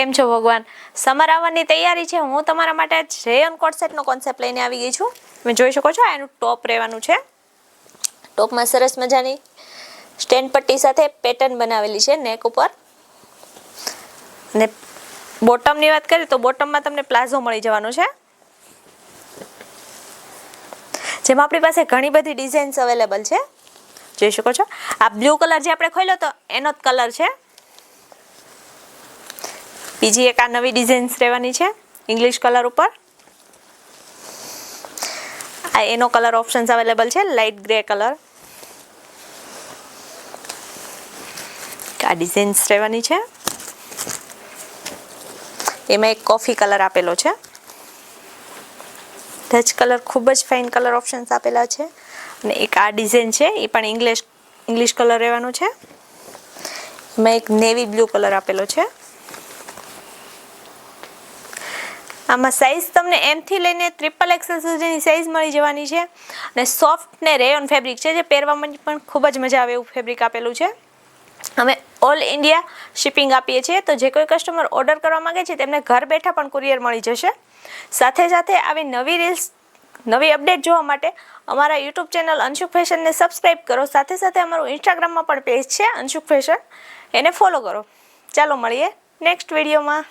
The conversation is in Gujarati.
કેમ છો ભગવાન? સમર આવવાની તૈયારી છે. હું તમારા માટે રેયન કોટ કોન્સેપ્ટ લઈને આવી ગઈ છું. તમે જોઈ શકો છો એનું ટોપ રહેવાનું છે. ટોપમાં સરસ મજાની સ્ટેન્ડ પટ્ટી સાથે પેટર્ન બનાવેલી છે નેક ઉપર. અને બોટમની વાત કરીએ તો બોટમમાં તમને પ્લાઝો મળી જવાનો છે. જેમાં આપણી પાસે ઘણી બધી ડિઝાઇન્સ અવેલેબલ છે. જોઈ શકો છો. આ બ્લુ કલર જે આપણે ખોલ્યો તો એનો જ કલર છે. બીજી એક આ નવી ડિઝાઇન્સ રહેવાની છે ઇંગ્લિશ કલર ઉપર. આ એનો કલર ઓપ્શન્સ અવેલેબલ છે લાઇટ ગ્રે કલર આ ડિઝાઇન્સ રહેવાની છે. એમાં એક કોફી કલર આપેલો છે. ટચ કલર ખૂબ જ ફાઇન કલર ઓપ્શન્સ આપેલા છે. અને એક આ ડિઝાઇન છે, એ પણ ઇંગ્લિશ ઇંગ્લિશ કલર રહેવાનો છે. એમાં એક નેવી બ્લુ કલર આપેલો છે. આમાં સાઇઝ તમને એમથી લઈને ટ્રિપલ એક્સેલ સુધીની સાઇઝ મળી જવાની છે. અને સોફ્ટ ને રેયોન ફેબ્રિક છે, જે પહેરવામાં પણ ખૂબ જ મજા આવે એવું ફેબ્રિક આપેલું છે. અમે ઓલ ઇન્ડિયા શિપિંગ આપીએ છીએ. તો જે કોઈ કસ્ટમર ઓર્ડર કરવા માંગે છે, તેમને ઘર બેઠા પણ કુરિયર મળી જશે. સાથે સાથે આવી નવી રીલ્સ નવી અપડેટ જોવા માટે અમારા યુટ્યુબ ચેનલ અંશુક ફેશનને સબસ્ક્રાઈબ કરો. સાથે સાથે અમારું ઇન્સ્ટાગ્રામમાં પણ પેજ છે અંશુક ફેશન એને ફોલો કરો. ચાલો મળીએ નેક્સ્ટ વિડીયોમાં